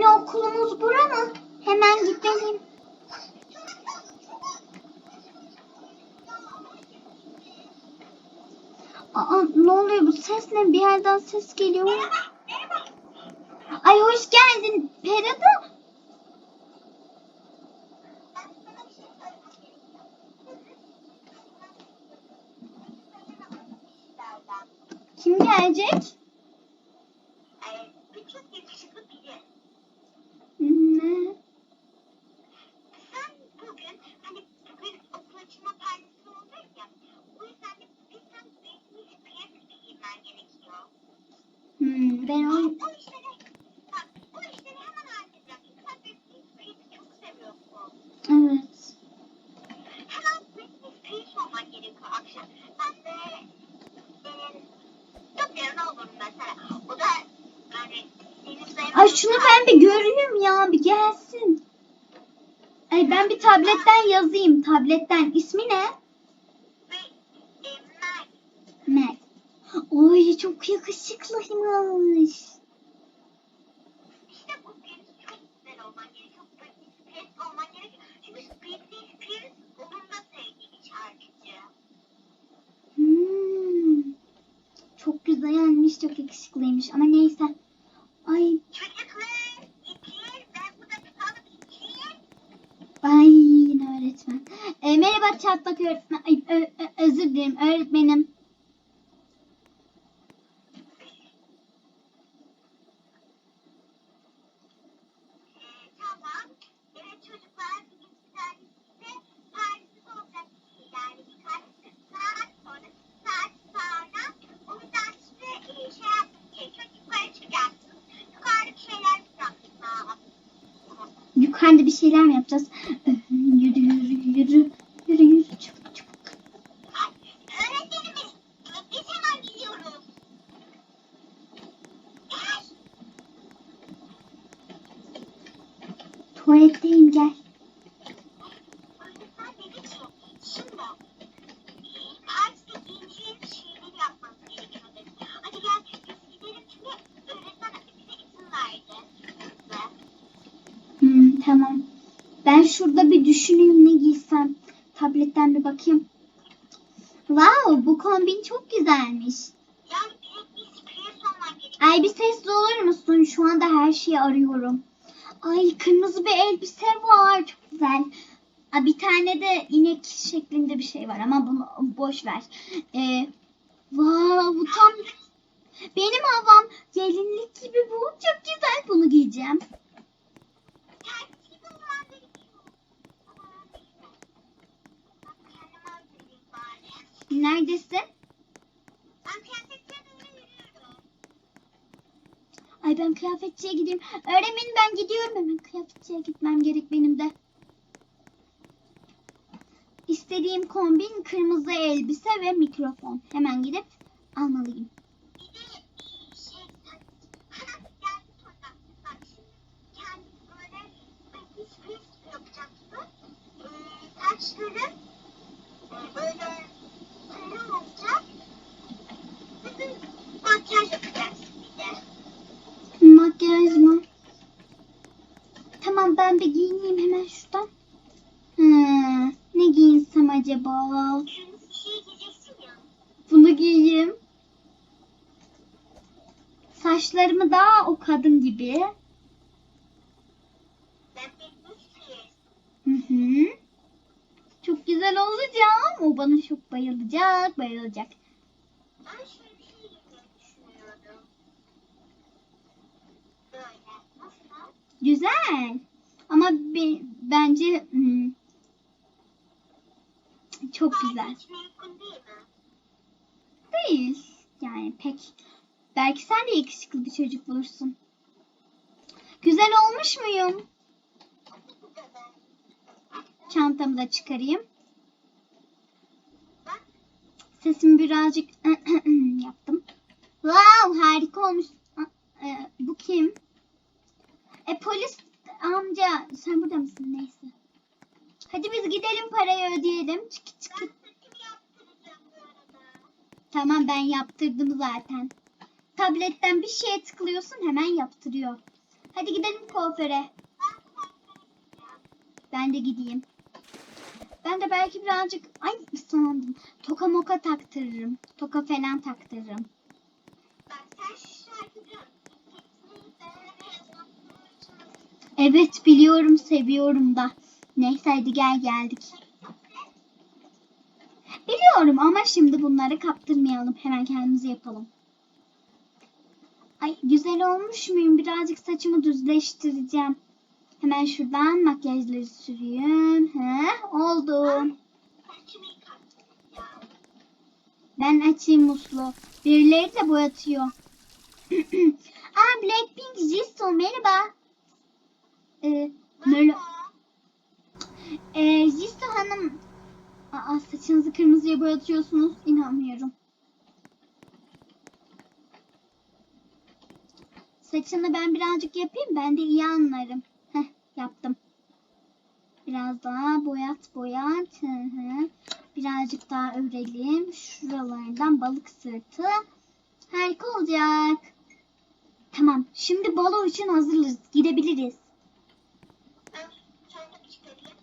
Yeni okulumuz bura mı? Hemen gitmeliyim. Aa, ne oluyor bu ses ne? Bir yerden ses geliyor. Ay hoş geldin Ferada. Kim gelecek? Bir çok yakışıklı biri. Ne? Sen bugün hani bugün okul açılma partisi olacak ya. O yüzden de bir sen Britney Spears gibi giymen gerekiyor. Hmm, ben o... O işleri, bak o işleri hemen halledeceğim. Çünkü sen Britney Spears'ı çok seviyorsun. Evet. Hemen Britney Spears olman gerekiyor akşam. Ben de senin çok yarın olurum mesela. O da yani Ay şunu ben bir göreyim ya bir gelsin. Ay ben bir tabletten yazayım. Tabletten ismi ne? E, Meg. Mac. Oy çok yakışıklıymış. İşte bugün çok güzel olman gerekiyor. Britney Spears olman gerekiyor. Çünkü Britney Spears onun da sevdiği bir şarkıcı. Hmm. Çok çok yakışıklıymış ama neyse. Ay, Çocuklar için ben burada tutalım için. ay yine öğretmen. E, merhaba çatlak öğretmen. Ay, ö- ö- özür dilerim öğretmenim. Ee, tamam. Evet çocuklar bugün sizlerle birlikte partimiz olacak. Yani birkaç saat sonra, saat sonra. O yüzden size e, şey yapmak gerekiyor. Yukarı çıkacaksınız. Yukarıda bir şeyler yapacaksınız. Yukarıda bir şeyler mi yapacağız? Ö, Yürü yürü yürü. Yürü yürü çabuk çabuk. Öğretmenimiz, biz hemen gidiyoruz. Tuvaletteyim gel. Öğretmen dedi ki, şimdi e, Paris'te giyineceğim şeyleri yapmamız gerekiyor dedi. Hadi gel biz gidelim çünkü öğretmen bize izin verdi. Bize. Hmm, tamam. Ben şurada bir düşüneyim ne giysem. Tabletten bir bakayım. Wow bu kombin çok güzelmiş. Ay bir sesli olur musun? Şu anda her şeyi arıyorum. Ay kırmızı bir elbise var. Çok güzel. Aa, bir tane de inek şeklinde bir şey var ama bunu boş ver. Ee, wow, bu tam benim havam. Gelinlik gibi bu. Çok güzel. Bunu giyeceğim. Kendisi bulman gerekiyor. Ama neyse. Ben kendime hazırlayayım Neredesin? Ben kıyafetlere doğru yürüyorum. Ay ben kıyafetçiye gideyim. Öğretmenim ben gidiyorum hemen. Kıyafetçiye gitmem gerek benim de. İstediğim kombin kırmızı elbise ve mikrofon. Hemen gidip almalıyım. Bir de e, şey, geldi sonra. Bak şimdi kendini böyle Britney Spears gibi yapacaksın. E, saçların e, böyle sarı olacak. Ve de makyaj yapacaksın bir de. Makyaj mı? Tamam ben bir giyineyim hemen şuradan. Hmm, ne giyinsem acaba? Bunu giyeyim. Saçlarımı da o kadın gibi. Hı hı. Çok güzel olacağım. O bana çok bayılacak, bayılacak. Ben şöyle bir şey giymeyi düşünüyorum. Böyle. Nasıl? Güzel. Ama be- bence hmm, çok güzel. Değil? Değil. Yani pek. Belki sen de yakışıklı bir çocuk bulursun. Güzel olmuş muyum? Çantamı da çıkarayım. Sesimi birazcık yaptım. Wow harika olmuş. E, bu kim? E polis amca sen burada mısın? Neyse. Hadi biz gidelim parayı ödeyelim. Bu arada. Tamam ben yaptırdım zaten. Tabletten bir şeye tıklıyorsun hemen yaptırıyor. Hadi gidelim kuaföre. Ben de gideyim. Ben de belki birazcık ay sandım. Toka moka taktırırım. Toka falan taktırırım. Evet biliyorum seviyorum da. Neyse hadi gel geldik. Biliyorum ama şimdi bunları kaptırmayalım. Hemen kendimizi yapalım. Ay güzel olmuş muyum? Birazcık saçımı düzleştireceğim. Hemen şuradan makyajları süreyim. He, oldu. Ben açayım muslu. Birileri de boyatıyor. Aa Blackpink Jisoo merhaba. Merhaba. Ee, Jisoo Hanım. Aa, saçınızı kırmızıya boyatıyorsunuz. İnanmıyorum. Saçını ben birazcık yapayım. Ben de iyi anlarım. Heh, yaptım. Biraz daha boyat boyat. Hı hı. Birazcık daha örelim. Şuralardan balık sırtı. Harika olacak. Tamam. Şimdi balo için hazırız. Gidebiliriz. Ben çantamı çıkarayım.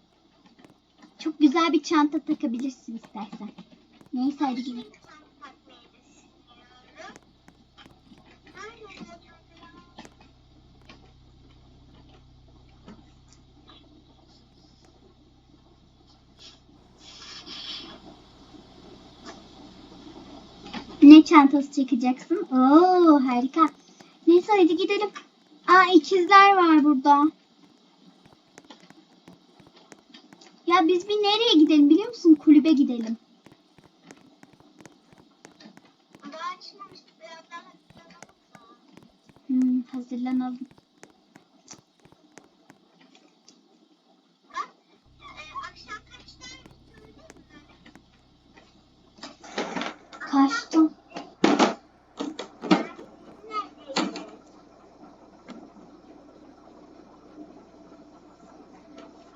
Çok güzel bir çanta takabilirsin istersen. Neyse hadi gidelim. Ne çantası çekeceksin? Oo harika. Neyse hadi gidelim. Aa ikizler var burada. Ya biz bir nereye gidelim biliyor musun? Kulübe gidelim. Hmm, hazırlanalım. Bak, e, akşam kaçta söyledin mi? Kaçtım. Neredeydin?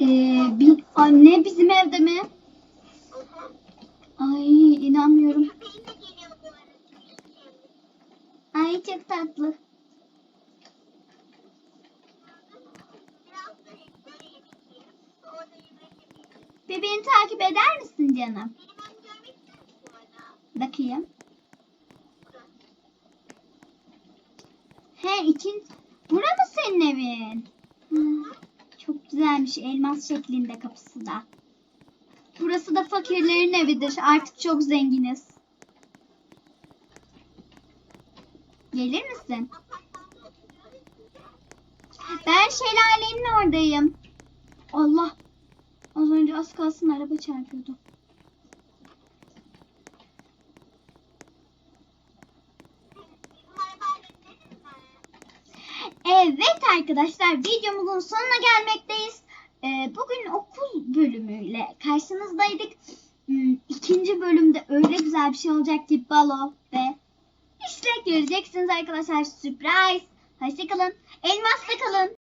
Ee, bir, anne bizim evde mi? Ay inanmıyorum. Ay çok tatlı. Yapayım. Bebeğini takip eder misin canım? Bakayım. He ikin. Bura mı senin evin? Hı, çok güzelmiş elmas şeklinde kapısı da. Burası da fakirlerin evidir. Artık çok zenginiz. Gelir misin? Ben şelalenin oradayım. Allah. Az önce az kalsın araba çarpıyordu. Evet arkadaşlar videomuzun sonuna gelmekteyiz. Ee, bugün okul bölümüyle karşınızdaydık. Hmm, İkinci bölümde öyle güzel bir şey olacak ki balo ve işte göreceksiniz arkadaşlar sürpriz. Hoşçakalın. Elmasla kalın.